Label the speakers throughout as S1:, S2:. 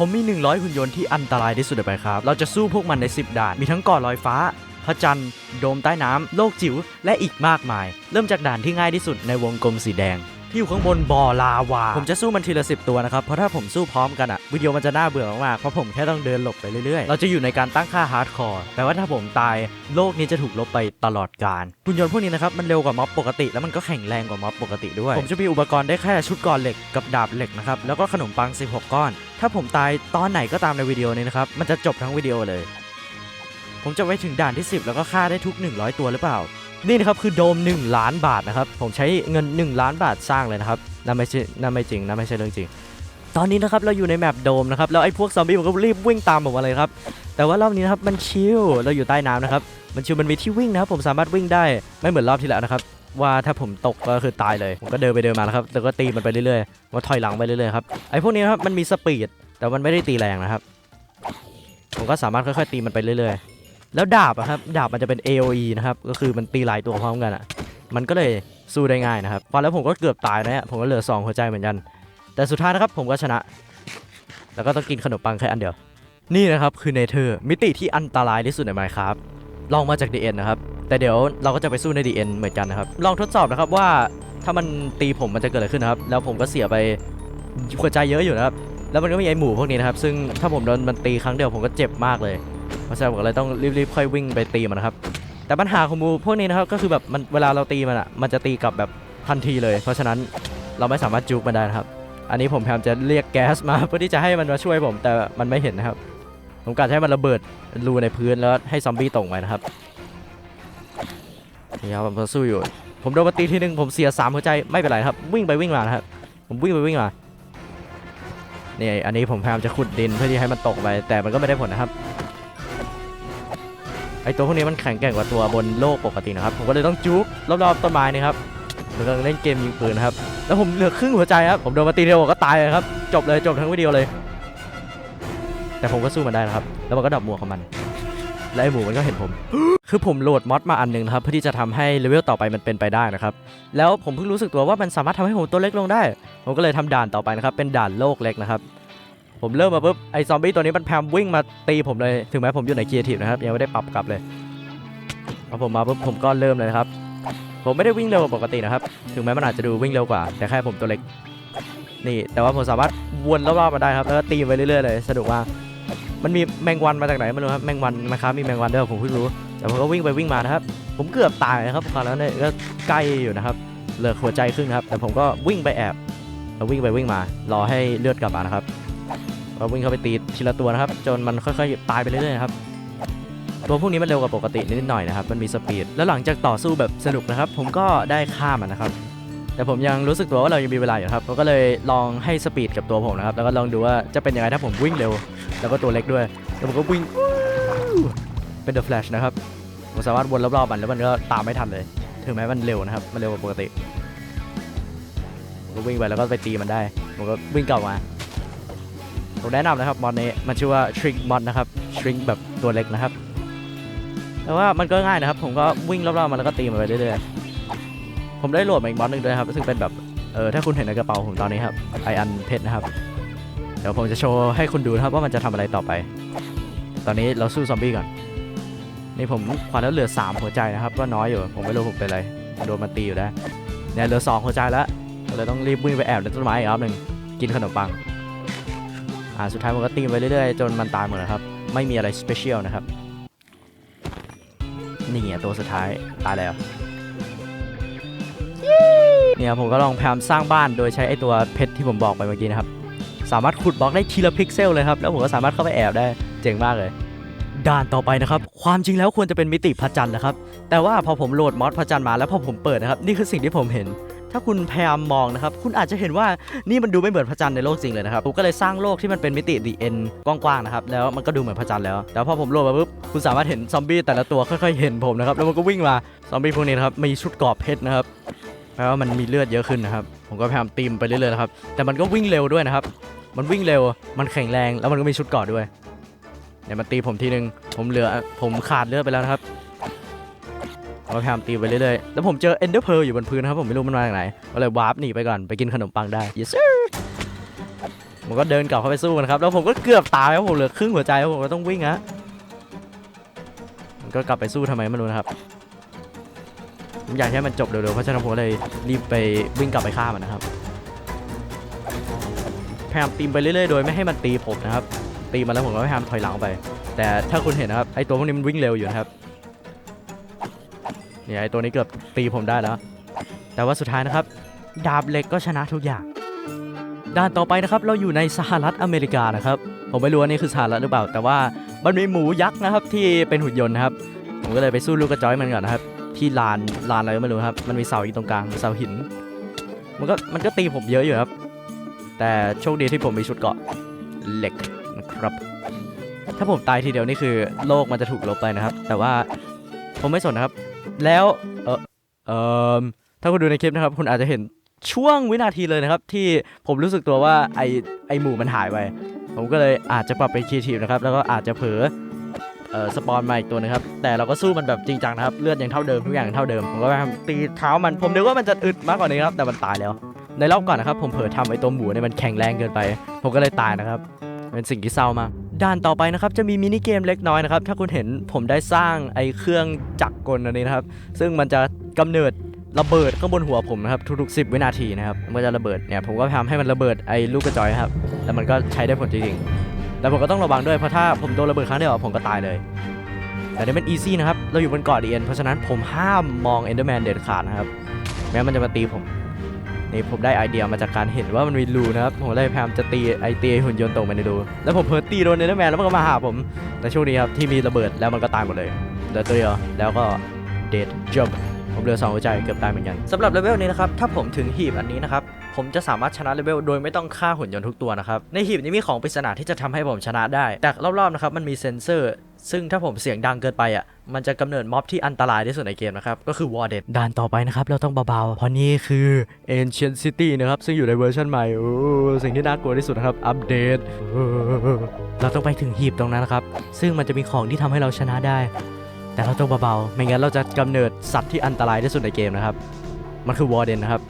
S1: ผมมี 100 หุ่นยนต์ที่อันตรายที่สุดไปครับ เราจะสู้พวกมันใน 10 ด่าน มีทั้งก่อลอยฟ้า พระจันทร์ โดมใต้น้ำ โลกจิ๋ว และอีกมากมาย เริ่มจากด่านที่ง่ายที่สุดในวงกลมสีแดง ที่อยู่ข้างบนบ่อลาวา ผมจะสู้มันทีละสิบตัวนะครับ เพราะถ้าผมสู้พร้อมกันอะ วิดีโอมันจะน่าเบื่อมากๆเพราะผมแค่ต้องเดินหลบไปเรื่อยๆ เราจะอยู่ในการตั้งค่าฮาร์ดคอร์แปลว่าถ้าผมตายโลกนี้จะถูกลบไปตลอดกาลหุ่นยนต์พวกนี้นะครับมันเร็วกว่าม็อบปกติ แล้วมันก็แข็งแรงกว่าม็อบปกติด้วย ผมจะมีอุปกรณ์ได้แค่ชุดก่อนเหล็กกับดาบเหล็กนะครับแล้วก็ขนมปัง 16 ก้อน ถ้าผมตายตอนไหนก็ตามในวิดีโอนี้นะครับมันจะจบทั้งวิดีโอเลย ผมจะไว้ถึงด่านที่ 10 แล้วก็ฆ่าได้ทุก 100 ตัวหรือเปล่านี่นะครับคือโดม 1 ล้านบาทนะครับผมใช้เงิน 1 ล้านบาทสร้างเลยนะครับนั่นไม่ใช่นั่นไม่จริงนั่นไม่ใช่เรื่องจริง ตอนนี้นะครับเราอยู่ในแมปโดมนะครับแล้วไอ้พวกซอมบี้มันก็รีบวิ่งตามผมมาเลยครับแต่ว่ารอบนี้นะครับมันชิลเราอยู่ใต้น้ำนะครับมันชิลมันมีที่วิ่งนะครับผมสามารถวิ่งได้ไม่เหมือนรอบที่แล้วนะครับว่าถ้าผมตกก็คือตายเลยผมก็เดินไปเดินมาครับแล้วก็ตีมันไปเรื่อยๆมาถอยหลังไปเรื่อยๆครับไอ้พวกนี้นะครับมันมีสปีดแต่มันไม่ได้ตีแรงนะครับ ผมก็สามารถค่อยๆตีมันไปเรื่อยๆ แล้วดาบอะครับดาบมันจะเป็น AOE นะครับก็คือมันตีหลายตัวพร้อมกันอะมันก็เลยสู้ได้ง่ายนะครับตอนแล้วผมก็เกือบตายนะฮะผมก็เหลือสองหัวใจเหมือนกัน แต่สุดท้ายนะครับผมก็ชนะ แล้วก็ต้องกินขนมปังแค่อันเดียว นี่นะครับคือเนเธอร์มิติที่อันตรายที่สุดในไมครับลองมาจาก DN นนะครับแต่เดี๋ยวเราก็จะไปสู้ใน DN เอ็นเหมือนกันนะครับ ลองทดสอบนะครับว่าถ้ามันตีผมมันจะเกิดอะไรขึ้นนะครับ แล้วผมก็เสียไปหัวใจเยอะอยู่นะครับ แล้วมันก็มีไอหมูพวกนี้นะครับ ซึ่งถ้าผมโดนมันตีครั้งเดียวผมก็เจ็บมากเลย เพราะฉะนั้นผมก็เลยต้องรีบๆค่อยวิ่งไปตีมันนะครับ แต่ปัญหาของหมูพวกนี้นะครับก็คือแบบมันเวลาเราตีมันอะ มันจะตีกลับแบบทันทีเลย เพราะฉะนั้นเราไม่สามารถจุกมันได้นะครับ อันนี้ผมพยายามจะเรียกแก๊สมาเพื่อที่จะให้มันมาช่วยผมแต่มันไม่เห็นนะครับ ผมกะจะให้มันระเบิดรูในพื้นแล้วให้ซอมบี้ตกไปนะครับนี่ครับผมสู้อยู่ ผมโดนมาตีทีนึงผมเสียสามหัวใจไม่เป็นไรครับ วิ่งไปวิ่งมานะครับผมวิ่งไปวิ่งมาเนี่ยอันนี้ผมพยายามจะขุดดินเพื่อที่ให้มันตกไป แต่มันก็ไม่ได้ผลนะครับไอตัวพวกนี้มันแข็งแกร่งกว่าตัวบนโลกปกตินะครับ ผมก็เลยต้องจุกรอบๆต้นไม้นี่ครับเหมือนกำลังเล่นเกมยิงปืนนะครับ แล้วผมเหลือครึ่งหัวใจครับผมโดนมาตีเดียวก็ตายเลยครับจบเลยจบทั้งวิดีโอเลย แต่ผมก็สู้มันได้นะครับ แล้วมันก็ดับหมวกของมันและไอหมูมันก็เห็นผม คือผมโหลดมอดมาอันหนึงนะครับ เพื่อที่จะทำให้เลเวลต่อไปมันเป็นไปได้นะครับ แล้วผมเพิ่งรู้สึกตัวว่ามันสามารถทำให้ผมตัวเล็กลงได้ ผมก็เลยทำด่านต่อไปนะครับ เป็นด่านโลกเล็กนะครับ ผมเริ่มมาปุ๊บไอซอมบี้ตัวนี้มันแพมวิ่งมาตีผมเลย ถึงแม้ผมอยู่ในเกียร์ทีฟนะครับยังไม่ได้ปรับกลับเลยพอผมมาปุ๊บผมก็เริ่มเลยครับ ผมไม่ได้วิ่งเร็วกว่าปกตินะครับ ถึงแม้มันอาจจะดูวิ่งเร็วกว่า แต่แค่ผมตัวเล็ก นี่ แต่ว่าผมสามารถวนรอบๆมาได้ครับ แล้วก็ตีไปเรื่อยๆเลย สนุกมาก มันมีแมงวันมาจากไหนไม่รู้ครับ แมงวันนะครับ มีแมงวันด้วยผมเพิ่งรู้ แต่ผมก็วิ่งไปวิ่งมานะครับ ผมเกือบตายนะครับตอนนั้นเนี่ยก็ใกล้อยู่นะครับ เหลือหัวใจครึ่งครับ แต่ผมก็วิ่งไปแอบแล้ววิ่งไปวิ่งมา รอให้เลือดกลับมานะครับก็วิ่งเข้าไปตีทีละตัวนะครับ จนมันค่อยๆตายไปเรื่อยๆครับ ตัวพวกนี้มันเร็วกว่าปกตินิดหน่อยนะครับ มันมีสปีด แล้วหลังจากต่อสู้แบบสนุกนะครับ ผมก็ได้ฆ่ามันนะครับ แต่ผมยังรู้สึกตัวว่าเรายังมีเวลาอยู่ครับผมก็เลยลองให้สปีดกับตัวผมนะครับ แล้วก็ลองดูว่าจะเป็นยังไงถ้าผมวิ่งเร็ว แล้วก็ตัวเล็กด้วย แล้วผมก็วิ่ง เป็น The Flash นะครับ ผมสามารถวนรอบๆมันแล้วมันก็ตามไม่ทันเลย ถึงแม้มันเร็วนะครับ มันเร็วกว่าปกติผมก็วิ่งไปแล้วก็ไปตีมันได้ ผมก็วิ่งกลับมาผมแนะนำนะครับมอดนี้มันชื่อว่า Shrink Mod นะครับ Shrink แบบตัวเล็กนะครับ แต่ว่ามันก็ง่ายนะครับ ผมก็วิ่งรอบๆมันแล้วก็ตีมันไปเรื่อยๆ ผมได้โหลดมาอีกมอดหนึ่งด้วยครับ ซึ่งเป็นแบบเออถ้าคุณเห็นในกระเป๋าผมตอนนี้ครับไออันเพชรนะครับ เดี๋ยวผมจะโชว์ให้คุณดูนะครับว่ามันจะทำอะไรต่อไป ตอนนี้เราสู้ซอมบี้ก่อน นี่ผมควันแล้วเหลือ 3 หัวใจนะครับ ก็น้อยอยู่ ผมไม่รู้ผมเป็นอะไรโดนมันตีอยู่แล้วเนี่ยเหลือ 2 หัวใจแล้วก็เลยต้องรีบวิ่งไปแอบในต้นไม้อีกรอบหนึ่งกินขนมปัง อ่าสุดท้ายมันก็ตีไปเรื่อยๆ จนมันตายหมดนะครับ ไม่มีอะไรสเปเชียลนะครับ นี่ไงตัวสุดท้ายตายแล้วเนี่ยผมก็ลองพยายามสร้างบ้านโดยใช้ไอตัวเพชรที่ผมบอกไปเมื่อกี้นะครับ สามารถขุดบล็อกได้ทีละพิกเซลเลยครับ แล้วผมก็สามารถเข้าไปแอบได้เจ๋งมากเลย ด่านต่อไปนะครับ ความจริงแล้วควรจะเป็นมิติพระจันทร์นะครับ แต่ว่าพอผมโหลดมอดพระจันทร์มาแล้วพอผมเปิดนะครับ นี่คือสิ่งที่ผมเห็น ถ้าคุณพยายามมองนะครับ คุณอาจจะเห็นว่านี่มันดูไม่เหมือนพระจันทร์ในโลกจริงเลยนะครับผมก็เลยสร้างโลกที่มันเป็นมิติดีเอ็นกว้างๆนะครับ แล้วมันก็ดูเหมือนพระจันทร์แล้ว แต่พอผมโหลดมาปุ๊บ คุณสามารถเห็นซอมบี้แต่ละตัวค่อยๆเห็นผมนะครับ แล้วมันก็วิ่งมา ซอมบี้พวกนี้นะครับ มีชุดเกราะเพชรนะครับ แปลว่ามันมีเลือดเยอะขึ้นนะครับ ผมก็พยายามตีมไปเรื่อยๆนะครับ แต่มันก็วิ่งเร็วด้วยนะครับ มันวิ่งเร็ว มันแข็งแรง แล้วมันก็มีชุดเกราะด้วยเนี่ยวมันตีผมทีนึง ผมเหลือ ผมขาดเลือดไปแล้วนะครับ ผมก็พยายามตีไปเรื่อยๆ แล้วผมเจอเอนเดอร์เพลอยู่บนพื้นนะครับ ผมไม่รู้มันมาจากไหนก็เลยวาร์ปหนีไปก่อนไปกินขนมปังได้ yes sir ผมก็เดินกลับเข้าไปสู้มันครับ แล้วผมก็เกือบตายครับผมเหลือครึ่งหัวใจครับผมก็ต้องวิ่งฮะมันก็กลับไปสู้ทำไมไม่รู้นะครับผมอยากให้มันจบเร็วๆ เพราะฉะนั้นผมเลยรีบไปวิ่งกลับไปฆ่ามันนะครับ พยายามตีมไปเรื่อยๆ โดยไม่ให้มันตีผมนะครับ ตีมันแล้วผมก็พยายามถอยหลังไป แต่ถ้าคุณเห็นนะครับไอตัวพวกนี้มันวิ่งเร็วอยู่นะครับ เนี่ยไอตัวนี้เกือบตีผมได้แล้ว แต่ว่าสุดท้ายนะครับ ดาบเหล็กก็ชนะทุกอย่าง ด้านต่อไปนะครับ เราอยู่ในสหรัฐอเมริกานะครับ ผมไม่รู้ว่านี่คือสหรัฐหรือเปล่า แต่ว่ามันมีหมูยักษ์นะครับที่เป็นหุ่นยนต์นะครับ ผมก็เลยไปสู้ลูกกระจอยมันก่อนนะครับ ที่ลานลานอะไรก็ไม่รู้ครับ มันมีเสาอยู่ตรงกลางเสาหิน มันก็มันก็ตีผมเยอะอยู่ครับ แต่โชคดีที่ผมมีชุดเกาะเหล็กนะครับ ถ้าผมตายทีเดียวนี่คือโลกมันจะถูกลบไปนะครับ แต่ว่าผมไม่สนนะครับ แล้วเออเออถ้าคุณดูในคลิปนะครับ คุณอาจจะเห็นช่วงวินาทีเลยนะครับ ที่ผมรู้สึกตัวว่าไอไอหมูมันหายไป ผมก็เลยอาจจะปรับเป็นครีเอทีฟนะครับ แล้วก็อาจจะเผลอเออสปอนมาอีกตัวหนึงครับ แต่เราก็สู้มันแบบจริงจังนะครับ เลือดยังเท่าเดิมทุกอย่างยังเท่าเดิม ผมก็พยายามตีเท้ามัน ผมนึกว่ามันจะอึดมากกว่านี้ครับ แต่มันตายแล้ว ในรอบก่อนนะครับ ผมเผลอทำไอตัวหมูเนี่ยมันแข็งแรงเกินไป ผมก็เลยตายนะครับ เป็นสิ่งที่เศร้ามาก ด้านต่อไปนะครับจะมีมินิเกมเล็กน้อยนะครับ ถ้าคุณเห็นผมได้สร้างไอเครื่องจักรกลอันนี้นะครับ ซึ่งมันจะกำเนิดระเบิดข้างบนหัวผมนะครับทุกๆ10 วินาทีนะครับมันจะระเบิดเนี่ยผมก็พยายามให้มันระเบิดไอ้ลูกกระจอยครับแล้วมันก็ใช้ได้ผลจริงๆแต่ผมก็ต้องระวังด้วยเพราะถ้าผมโดนระเบิดครั้งเดียวผมก็ตายเลย แต่นี่มันอีซี่นะครับเราอยู่บนเกาะดีเอ็นเพราะฉะนั้นผมห้ามมองเอนเดอร์แมนเด็ดขาดนะครับแม้มันจะมาตีผม นี่ผมได้ไอเดียมาจากการเห็นว่ามันมีรูนะครับผมเลยพยายามจะตีไอตีหุ่นยนต์ตกไปในรูแล้วผมเพิ่ตีโดนเนเดอร์แมนแล้วมันก็มาหาผมแต่โชคดีครับที่มีระเบิดแล้วมันก็ตายหมดเลยเหลือตัวเดียวแล้วก็เดดจบผมเหลือสองหัวใจเกือบตายเหมือนกันสำหรับเลเวลนี้นะครับถ้าผมถึงหีบอันนี้นะครับผมจะสามารถชนะเลเวลโดยไม่ต้องฆ่าหุ่นยนต์ทุกตัวนะครับในหีบนี้มีของปริศนาที่จะทำให้ผมชนะได้แต่รอบๆนะครับมันมีเซ็นเซอร์ ซึ่งถ้าผมเสียงดังเกินไปอะ มันจะกำเนิดม็อบที่อันตรายที่สุดในเกมนะครับ ก็คือวอร์เดนด่านต่อไปนะครับ เราต้องเบาๆ เพราะนี่คือ Ancient City นะครับ ซึ่งอยู่ในเวอร์ชันใหม่ โอ้ สิ่งที่น่ากลัวที่สุดนะครับ อัปเดต เราต้องไปถึงหีบตรงนั้นนะครับ ซึ่งมันจะมีของที่ทำให้เราชนะได้ แต่เราต้องเบาๆ ไม่งั้นเราจะกำเนิดสัตว์ที่อันตรายที่สุดในเกมนะครับ มันคือวอร์เดนนะครับ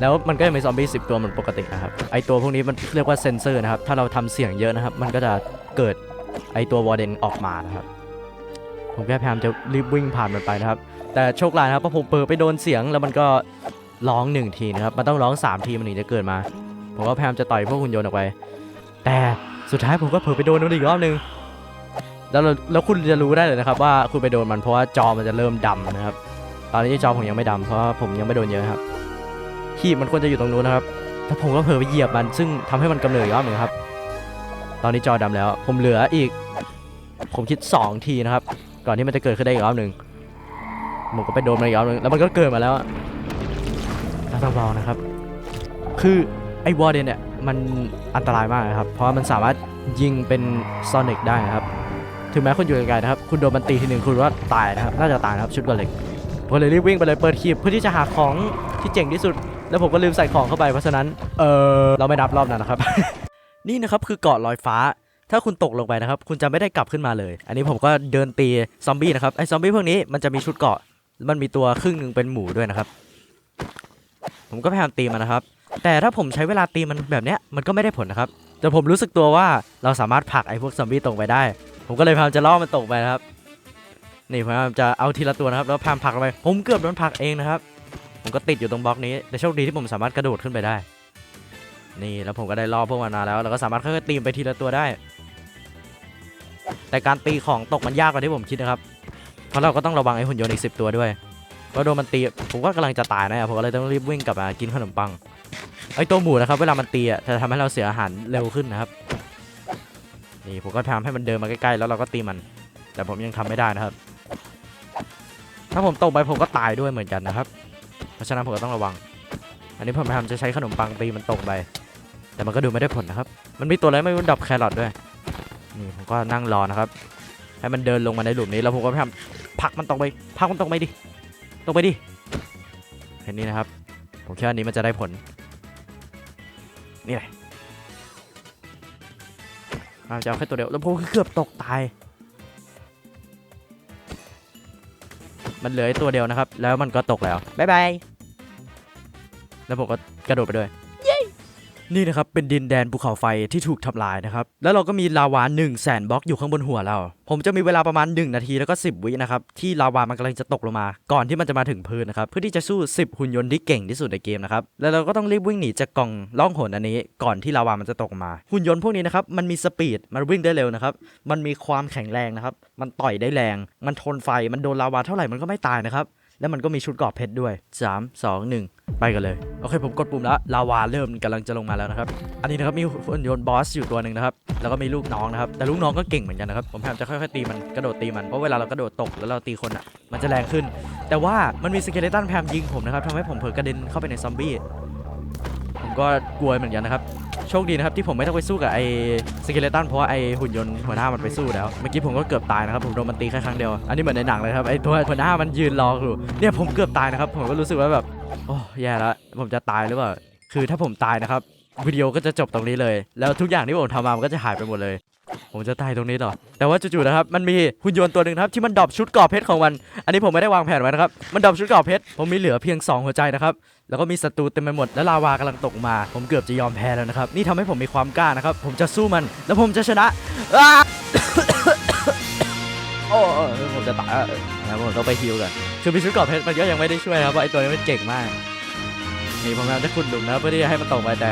S1: แล้วมันก็ยังมีซอมบี้สิตัวเหมือนปกตินะครับ ไอตัวพวกนี้มันเรียกว่าเซนเซอร์นะครับ ถ้าเราทำเสียงเยอะนะครับ มันก็จะเกิด ไอตัววอร์เดนออกมานะครับ ผมแค่พยายามจะรีบวิ่งผ่านมันไปนะครับ แต่โชคร้ายนะครับเพราะผมเปิดไปโดนเสียงแล้วมันก็ร้องหนึ่งทีนะครับ มันต้องร้องสามทีมันถึงจะเกิดมา ผมก็พยายามจะต่อยพวกหุ่นยนต์ออกไป แต่สุดท้ายผมก็เผลอไปโดนมันอีกรอบหนึงแล้วแล้วคุณจะรู้ได้เลยนะครับ ว่าคุณไปโดนมันเพราะว่าจอมันจะเริ่มดำนะครับ ตอนนี้จอผมยังไม่ดำเพราะผมยังไม่โดนเยอะครับขีบมันควรจะอยู่ตรงนู้นนะครับแต่ผมก็เผลอไปเหยียบมันซึ่งทำให้มันกำเนิดอีกรอบหนึ่งครับ ตอนนี้จอดำแล้ว ผมเหลืออีก ผมคิด 2 ทีนะครับ ก่อนที่มันจะเกิดขึ้นได้อีกรอบหนึ่งผมก็ไปโดนมันอีกรอบหนึ่งแล้วมันก็เกิดมาแล้วแล้วต้องรอนะครับ คือไอ้วอร์เดนเนี่ยมันอันตรายมากนะครับ เพราะว่ามันสามารถยิงเป็นซอนิกได้นะครับ ถึงแม้คุณอยู่ไกลๆนะครับ คุณโดนมันตีทีหนึ่งคุณว่าตายนะครับ น่าจะตายนะครับ ชุดกระเหล็กผมเลยรีบวิ่งไปเลยเปิดคีบเพื่อที่จะหาของที่เจ๋งที่สุด แล้วผมก็ลืมใส่ของเข้าไปเพราะฉะนั้น เออเราไม่นับรอบนั้นนะครับ นี่นะครับคือเกาะลอยฟ้า ถ้าคุณตกลงไปนะครับ คุณจะไม่ได้กลับขึ้นมาเลย อันนี้ผมก็เดินตีซอมบี้นะครับไอ้ซอมบี้พวกนี้มันจะมีชุดเกาะ มันมีตัวครึ่งหนึ่งเป็นหมูด้วยนะครับ ผมก็พยายามตีมันนะครับ แต่ถ้าผมใช้เวลาตีมันแบบเนี้ยมันก็ไม่ได้ผลนะครับ แต่ผมรู้สึกตัวว่าเราสามารถผลักไอ้พวกซอมบี้ตกไปได้ ผมก็เลยพยายามจะล่อมันตกไปนะครับ นี่พยายามจะเอาทีละตัวนะครับ แล้วพยายามผลักลงไป ผมเกือบโดนผลักเองนะครับ ผมก็ติดอยู่ตรงบล็อกนี้ แต่โชคดีที่ผมสามารถกระโดดขึ้นไปได้ นี่แล้วผมก็ได้ล่อพวกมันมาแล้วแล้วก็สามารถค่อยๆตีมไปทีละตัวได้ แต่การตีของตกมันยากกว่าที่ผมคิดนะครับ เพราะเราก็ต้องระวังไอ้หุ่นยนต์อีกสิตัวด้วยเพราะโดนมันตีผมก็กำลังจะตายนะผมก็เลยต้องรีบวิ่งกลับมากินขนมปังไอ้ตัวหมูนะครับเวลามันตีอะจะทำให้เราเสียอาหารเร็วขึ้นนะครับนี่ผมก็พยายามให้มันเดินมาใกล้ๆแล้วเราก็ตีมัน แต่ผมยังทำไม่ได้นะครับ ถ้าผมตกไปผมก็ตายด้วยเหมือนกันนะครับ เพราะฉะนั้นผมก็ต้องระวัง อันนี้ผมพยายามจะใช้ขนมปังตีมันตกไป แต่มันก็ดูไม่ได้ผลนะครับ มันมีตัวอะไรไม่รู้ดับแครอทด้วย นี่ผมก็นั่งรอนะครับ ให้มันเดินลงมาในหลุมนี้แล้วผมก็พยายามผลักมันตกไปผลักมันตกไปดิตกไปดิ เห็นนี่นะครับ ผมคิดว่าอันนี้มันจะได้ผล นี่แหละเราจะเอาแค่ตัวเดียว แล้วผมก็เกือบตกตาย มันเหลือไอ้ตัวเดียวนะครับ แล้วมันก็ตกแล้ว บ๊ายบาย แล้วผมก็กระโดดไปด้วย นี่นะครับเป็นดินแดนภูเขาไฟที่ถูกทำลายนะครับ แล้วเราก็มีลาวา1 0 0 0 0แสนบล็อกอยู่ข้างบนหัวเรา ผมจะมีเวลาประมาณ 1 นาทีแล้วก็ 10 วินะครับ ที่ลาวามันกำลังจะตกลงมา ก่อนที่มันจะมาถึงพื้นนะครับ เพื่อที่จะสู้ 10 หุ่นยนต์ที่เก่งที่สุดในเกมนะครับ แล้วเราก็ต้องรีบวิ่งหนีจากกล่องล่องหนอันนี้ ก่อนที่ลาวามันจะตกมา หุ่นยนต์พวกนี้นะครับมันมีสปีดมันวิ่งได้เร็วนะครับมันมีความแข็งแรงนะครับมันต่อยได้แรง มันทนไฟมันโดนลาวาเท่าไหร่มันก็ไม่ตายนะครับ แล้วมันก็มีชุดกราะเพชรด้วยสามสองหนึ่งไปกันเลย โอเคผมกดปุ่มแล้ว ลาวาเริ่มกำลังจะลงมาแล้วนะครับ อันนี้นะครับมีหุ่นยนต์บอสอยู่ตัวหนึ่งนะครับ แล้วก็มีลูกน้องนะครับ แต่ลูกน้องก็เก่งเหมือนกันนะครับ ผมพยายามจะค่อยๆตีมัน กระโดดตีมัน เพราะเวลาเรากระโดดตกแล้วเราตีคนอะ มันจะแรงขึ้น แต่ว่ามันมีสเกเลตันพยายามยิงผมนะครับทำให้ผมเผลอกระเด็นเข้าไปในซอมบี้ ผมก็กลัวเหมือนกันนะครับ โชคดีนะครับที่ผมไม่ต้องไปสู้กับไอ้สกิเลตันเพราะว่าไอ้หุ่นยนต์หัวหน้ามันไปสู้แล้ว เมื่อกี้ผมก็เกือบตายนะครับผมโดนมันตีแค่ครั้งเดียว อันนี้เหมือนในหนังเลยครับไอ้ตัวหัวหน้ามันยืนรออยู่เนี่ยผมเกือบตายนะครับผมก็รู้สึกว่าแบบโอ้แย่แล้วผมจะตายหรือเปล่าคือถ้าผมตายนะครับวิดีโอก็จะจบตรงนี้เลย แล้วทุกอย่างที่ผมทำมามันก็จะหายไปหมดเลย ผมจะตายตรงนี้เหรอ แต่ว่าจู่ๆนะครับ มันมีหุ่นยนต์ตัวหนึ่งครับที่มันดรอปชุดกราะเพชรของมัน อันนี้ผมไม่ได้วางแผนไว้นะครับ มันดรอปชุดกราะเพชร ผมมีเหลือเพียง 2 หัวใจนะครับ แล้วก็มีศัตรูเต็มไปหมด และลาวากำลังตกมา ผมเกือบจะยอมแพ้แล้วนะครับ นี่ทำให้ผมมีความกล้านะครับ ผมจะสู้มัน แล้วผมจะชนะอ้าโอ้ผมจะตายแล้วผมต้องไปฮิวกันคือมีชุดกราะเพชรมันก็ยังไม่ได้ช่วยนะครับเพราะไอตัวนี้มันเก่งมาก นี่ผมพยายามจะขุดหลุมนะเพื่อที่จะให้มันตกไปแต่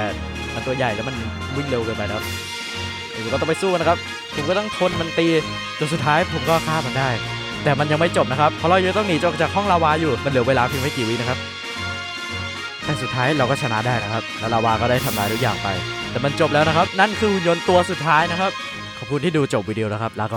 S1: มันตัวใหญ่แล้วมันวิ่งเร็วเกินไปนะครับ ผมก็ต้องไปสู้นนะครับ ผมก็ต้องทนมันตีจนสุดท้ายผมก็ฆ่ามันได้ แต่มันยังไม่จบนะครับ เพราะเรายังต้องหนีออกจากห้องลาวาอยู่ มันเหลือเวลาเพียงไม่กี่วินะครับ แต่สุดท้ายเราก็ชนะได้นะครับ แล้วลาวาก็ได้ทำลายทุกอย่างไป แต่มันจบแล้วนะครับ นั่นคือหุ่นยนต์ตัวสุดท้ายนะครับ ขอบคุณที่ดูจบวิดีโอนะครับ ลาก่อน